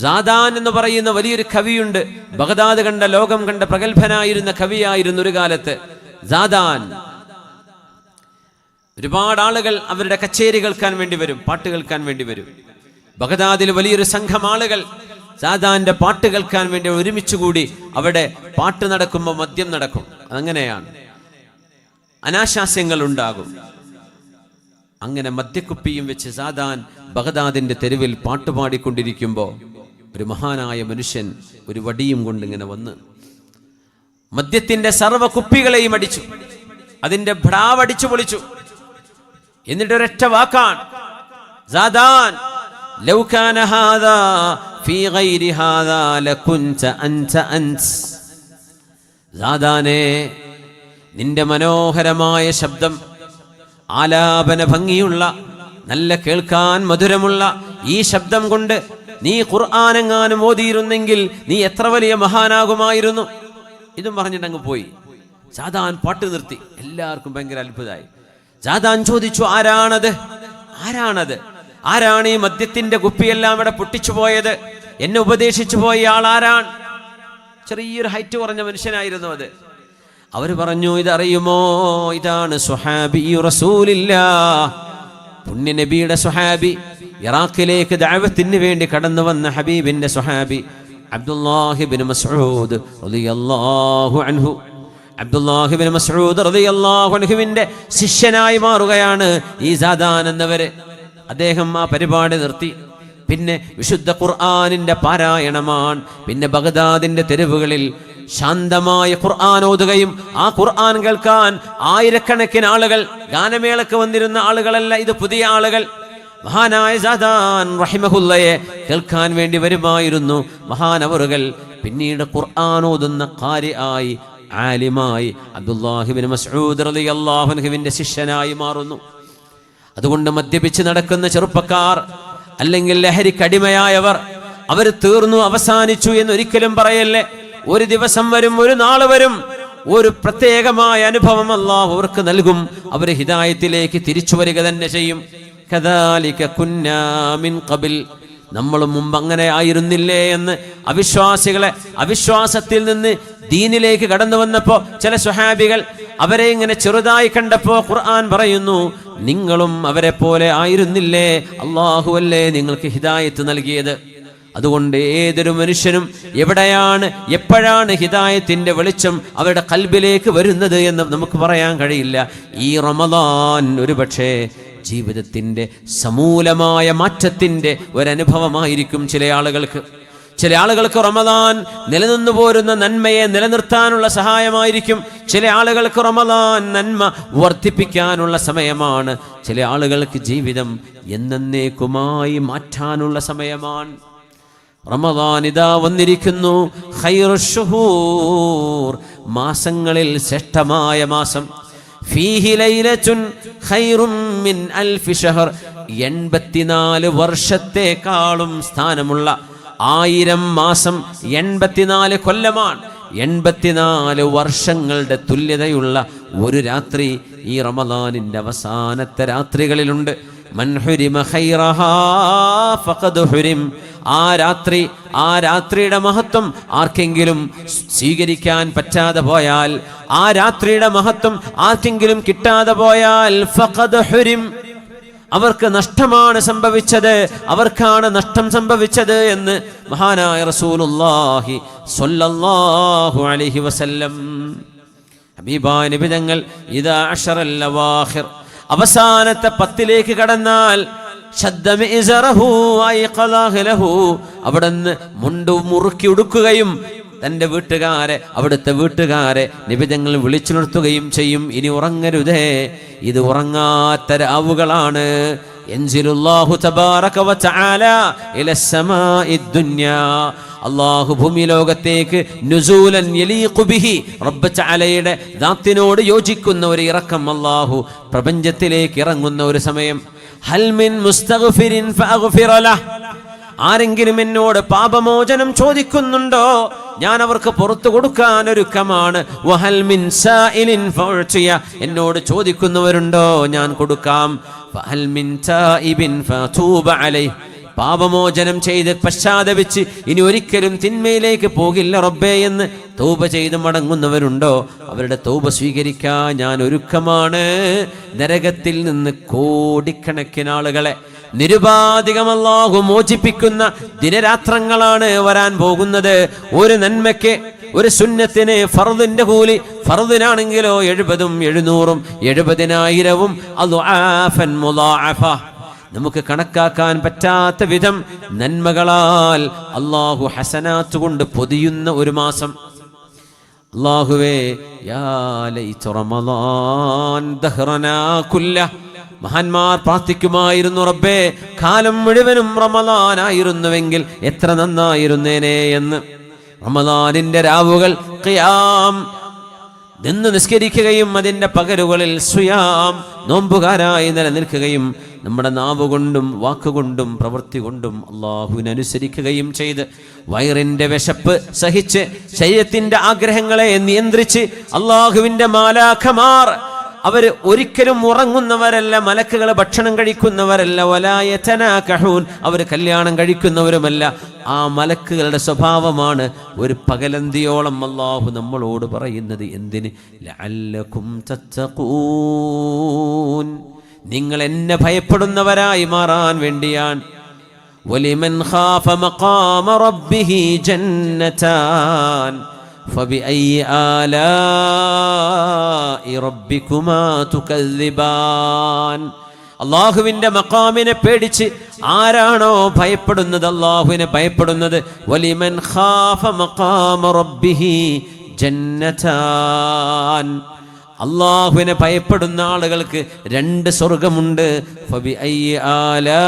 സാദാൻ എന്ന് പറയുന്ന വലിയൊരു കവിയുണ്ട്. ബഗദാദ് കണ്ട ലോകം കണ്ട പ്രഗത്ഭനായിരുന്ന കവിയായിരുന്നു ഒരു കാലത്ത്. സാദാൻ. ഒരുപാട് ആളുകൾ അവരുടെ കച്ചേരി കേൾക്കാൻ വേണ്ടി വരും പാട്ട് കേൾക്കാൻ വേണ്ടി വരും. ബഗദാദിൽ വലിയൊരു സംഘം ആളുകൾ സാദാന്റെ പാട്ട് കേൾക്കാൻ വേണ്ടി ഒരുമിച്ച് കൂടി അവിടെ പാട്ട് നടക്കുമ്പോൾ മദ്യം നടക്കും. അങ്ങനെയാണ്. അനാശാസ്യങ്ങൾ ഉണ്ടാകും. അങ്ങനെ മദ്യക്കുപ്പിയും വെച്ച് സാദാൻ ബഗദാദിന്റെ തെരുവിൽ പാട്ടുപാടിക്കൊണ്ടിരിക്കുമ്പോൾ ഒരു മഹാനായ മനുഷ്യൻ ഒരു വടിയും കൊണ്ട് ഇങ്ങനെ വന്ന് മദ്യത്തിന്റെ സർവ കുപ്പികളെയും അടിച്ചു. അതിന്റെ ഭ്രാവടിച്ചു പൊളിച്ചു. എന്നിട്ട് ഒരൊറ്റ വാക്കാണ്. നിന്റെ മനോഹരമായ ശബ്ദം ആലാപന ഭംഗിയുള്ള നല്ല കേൾക്കാൻ മധുരമുള്ള ഈ ശബ്ദം കൊണ്ട് നീ ഖുർആാനെങ്ങാനും ഓതിയിരുന്നെങ്കിൽ നീ എത്ര വലിയ മഹാനാകുമായിരുന്നു? ഇതും പറഞ്ഞിട്ട് അങ്ങ് പോയി. സാദാൻ പാട്ട് നിർത്തി. എല്ലാവർക്കും ഭയങ്കര അത്ഭുതമായി. സാദാൻ ചോദിച്ചു ആരാണത്? ആരാണത്? ആരാണ് ഈ മദ്യത്തിന്റെ കുപ്പിയെല്ലാം ഇവിടെ പൊട്ടിച്ചു പോയത്? എന്നെ ഉപദേശിച്ചു പോയ ആൾ ആരാണ്? ചെറിയൊരു ഹൈറ്റ് കുറഞ്ഞ മനുഷ്യനായിരുന്നു അത്. അവർ പറഞ്ഞു ഇതറിയുമോ? ഇതാണ് സുഹാബി റസൂലില്ല പുണ്യ നബിയുടെ സുഹാബി ഇറാഖിലേക്ക് ദാവത്തിന് വേണ്ടി കടന്നു വന്ന ഹബീബിന്റെ സുഹാബി അബ്ദുല്ലാഹിബിൻ മസ്ഊദ് റളിയല്ലാഹു അൻഹു. അബ്ദുല്ലാഹിബിൻ മസ്ഊദ് റളിയല്ലാഹു അൻഹുവിന്റെ ശിഷ്യനായി മാറുകയാണ് ഈ സാദാൻ എന്നവര്. അദ്ദേഹം ആ പരിപാടി നിർത്തി. പിന്നെ വിശുദ്ധ ഖുർആാനിന്റെ പാരായണമാണ്. പിന്നെ ബഗദാദിന്റെ തെരുവുകളിൽ ശാന്തമായ ഖുർആൻ ഓതുകയും ആ ഖുർആൻ കേൾക്കാൻ ആയിരക്കണക്കിന് ആളുകൾ ഗാനമേളക്ക് വന്നിരുന്ന ആളുകളല്ല ഇത് പുതിയ ആളുകൾ. മഹാനായ സാദാൻ റഹിമഹുല്ലയെ കേൾക്കാൻ വേണ്ടി വരുമായിരുന്നു മഹാനവറുകൾ. പിന്നീട് ഖുർആൻ ഓതുന്ന കാര്യായി ആലിമായി അബ്ദുല്ലാഹിബിൻ മസ്ഊദ് റളിയല്ലാഹു അൻഹുവിന്റെ ശിഷ്യനായി മാറുന്നു. അതുകൊണ്ട് മദ്യപിച്ച് നടക്കുന്ന ചെറുപ്പക്കാർ അല്ലെങ്കിൽ ലഹരിക്കടിമയായവർ അവർ തീർന്നു അവസാനിച്ചു എന്നൊരിക്കലും പറയല്ലേ? ഒരു ദിവസം വരും ഒരു നാൾ വരും. ഒരു പ്രത്യേകമായ അനുഭവം അള്ളാഹു അവർക്ക് നൽകും. അവർ ഹിതായത്തിലേക്ക് തിരിച്ചു വരിക തന്നെ ചെയ്യും. ഖബിൽ. നമ്മൾ മുമ്പ് അങ്ങനെ ആയിരുന്നില്ലേ എന്ന് അവിശ്വാസികളെ അവിശ്വാസത്തിൽ നിന്ന് ദീനിലേക്ക് കടന്നു വന്നപ്പോ ചില സുഹാബികൾ അവരെ ഇങ്ങനെ ചെറുതായി കണ്ടപ്പോ ഖുർആൻ പറയുന്നു നിങ്ങളും അവരെ പോലെ ആയിരുന്നില്ലേ? അള്ളാഹുവല്ലേ നിങ്ങൾക്ക് ഹിദായത്ത് നൽകിയത്? അതുകൊണ്ട് ഏതൊരു മനുഷ്യനും എവിടെയാണ് എപ്പോഴാണ് ഹിദായത്തിന്റെ വെളിച്ചം അവരുടെ കൽബിലേക്ക് വരുന്നത് എന്ന് നമുക്ക് പറയാൻ കഴിയില്ല. ഈ റമദാൻ ഒരു പക്ഷേ ജീവിതത്തിന്റെ സമൂലമായ മാറ്റത്തിന്റെ ഒരനുഭവമായിരിക്കും ചില ആളുകൾക്ക്. ചില ആളുകൾക്ക് റമദാൻ നിലനിന്നു പോരുന്ന നന്മയെ നിലനിർത്താനുള്ള സഹായമായിരിക്കും. ചില ആളുകൾക്ക് റമദാൻ നന്മ വർദ്ധിപ്പിക്കാനുള്ള സമയമാണ്. ചില ആളുകൾക്ക് ജീവിതം എന്നേക്കുമായി മാറ്റാനുള്ള സമയമാണ്. റമദാൻ വന്നിരിക്കുന്നു. മാസങ്ങളിൽ ശ്രേഷ്ഠമായ മാസം. എൺപത്തിനാല് വർഷത്തെക്കാളും സ്ഥാനമുള്ള ആയിരം മാസം എൺപത്തിനാല് കൊല്ലമാണ്. എൺപത്തിനാല് വർഷങ്ങളുടെ തുല്യതയുള്ള ഒരു രാത്രി ഈ റമദാനിന്റെ അവസാനത്തെ രാത്രികളിലുണ്ട്. മൻഹുരിമ ഖൈറഹാ ഫഖദ് ഹുരിം. ആ രാത്രി ആ രാത്രിയുടെ മഹത്വം ആർക്കെങ്കിലും സ്വീകരിക്കാൻ പറ്റാതെ പോയാൽ ആ രാത്രിയുടെ മഹത്വം ആർക്കെങ്കിലും കിട്ടാതെ പോയാൽ അവർക്ക് നഷ്ടമാണ് സംഭവിച്ചത് അവർക്കാണ് നഷ്ടം സംഭവിച്ചത് എന്ന് മഹാനായ റസൂലുള്ളാഹി സ്വല്ലല്ലാഹു അലൈഹി വസല്ലം. ഹബീബായ നബി തങ്ങൾ ഇദാ അഷറൽ ലവാഹിർ. അവസാനത്തെ പത്തിലേക്ക് കടന്നാൽ അവിടുന്ന് മുണ്ടു മുറുക്കി ഉടുക്കുകയും തന്റെ വീട്ടുകാരെ അവിടുത്തെ വീട്ടുകാരെ നിബിധങ്ങൾ വിളിച്ചു നിർത്തുകയും ചെയ്യും. ഇനി ഉറങ്ങരുതേ. ഇത് ഉറങ്ങാത്ത രാവുകളാണ് അള്ളാഹു ഭൂമി ലോകത്തേക്ക് യോജിക്കുന്ന ഒരു ഇറക്കം അള്ളാഹു പ്രപഞ്ചത്തിലേക്ക് ഇറങ്ങുന്ന ഒരു സമയം ഹൽ മിൻ മുസ്തഗ്ഫിരിൻ ഫഅഗ്ഫിറ ലഹ്. ആരെങ്കിലും എന്നോട് പാപമോചനം ചോദിക്കുന്നുണ്ടോ? ഞാൻ അവർക്ക് പുറത്തു കൊടുക്കാൻ ഒരുക്കമാണ്. വഹൽ മിൻ സായിലിൻ. എന്നോട് ചോദിക്കുന്നവരുണ്ടോ? ഞാൻ കൊടുക്കാം. ഫഹൽമിൻ തായിബിൻ ഫതൂബ അലൈഹി. പാപമോചനം ചെയ്ത് പശ്ചാത്തപിച്ച് ഇനി ഒരിക്കലും തിന്മയിലേക്ക് പോകില്ല റബ്ബേ എന്ന് തൗബ ചെയ്ത് മടങ്ങുന്നവരുണ്ടോ? അവരുടെ തൗബ സ്വീകരിക്കാൻ ഞാൻ ഒരുക്കമാണ്. നരകത്തിൽ നിന്ന് കോടിക്കണക്കിന് ആളുകളെ നിരുപാധികം അല്ലാഹു മോചിപ്പിക്കുന്ന ദിനരാത്രങ്ങളാണ് വരാൻ പോകുന്നത്. ഒരു നന്മയ്ക്ക് ഒരു സുന്നത്തിന് ഫർദിന്റെ കൂലി ഫർദിനാണെങ്കിലോ എഴുപതും എഴുന്നൂറും എഴുപതിനായിരവും അദ്ആഫൻ മുളാഅഫ. നമുക്ക് കണക്കാക്കാൻ പറ്റാത്ത വിധം നന്മകളാൽ അള്ളാഹു ഹസനാത്ത് കൊണ്ട് പൊതിയുന്ന ഒരു മാസം. അള്ളാഹുവേ മഹാന്മാർ പ്രാർത്ഥിക്കുമായിരുന്നു റബ്ബേ കാലം മുഴുവനും റമലാനായിരുന്നുവെങ്കിൽ എത്ര നന്നായിരുന്നേനെ എന്ന്. റമലാനിന്റെ രാവുകൾ ഖിയാം നിന്ന് നിസ്കരിക്കുകയും അതിന്റെ പകലുകളിൽ സുയാം നോമ്പുകാരായി നിലനിൽക്കുകയും നമ്മുടെ നാവുകൊണ്ടും വാക്കുകൊണ്ടും പ്രവൃത്തി കൊണ്ടും അള്ളാഹുവിനനുസരിക്കുകയും ചെയ്ത് വയറിന്റെ വിശപ്പ് സഹിച്ച് ശരീരത്തിന്റെ ആഗ്രഹങ്ങളെ നിയന്ത്രിച്ച് അള്ളാഹുവിന്റെ മാലാഖമാർ അവർ ഒരിക്കലും ഉറങ്ങുന്നവരല്ല മലക്കുകൾ ഭക്ഷണം കഴിക്കുന്നവരല്ല വലായതന കഹൂൻ അവർ കല്യാണം കഴിക്കുന്നവരുമല്ല. ആ മലക്കുകളുടെ സ്വഭാവമാണ് ഒരു പകലന്തിയോളം അള്ളാഹു നമ്മളോട് പറയുന്നത്. എന്തിന്? നിങ്ങൾ എന്നെ ഭയപ്പെടുന്നവരായി മാറാൻ വേണ്ടിയാണ്. വലിമൻ ഖാഫ മഖാമ റബ്ബിഹി ജന്നതാൻ فبأي آلاء ربكما تكذبان അള്ളാഹുവിന്റെ മക്കാമിനെ പേടിച്ച് ആരാണോ ഭയപ്പെടുന്നത് അള്ളാഹുവിനെ ഭയപ്പെടുന്നത് വലിമൻ ഖാഫ മഖാമ റബ്ബിഹി ജന്നതാൻ അള്ളാഹുവിനെ ഭയപ്പെടുന്ന ആളുകൾക്ക് രണ്ട് സ്വർഗമുണ്ട് ഫബി ഐ ആലാ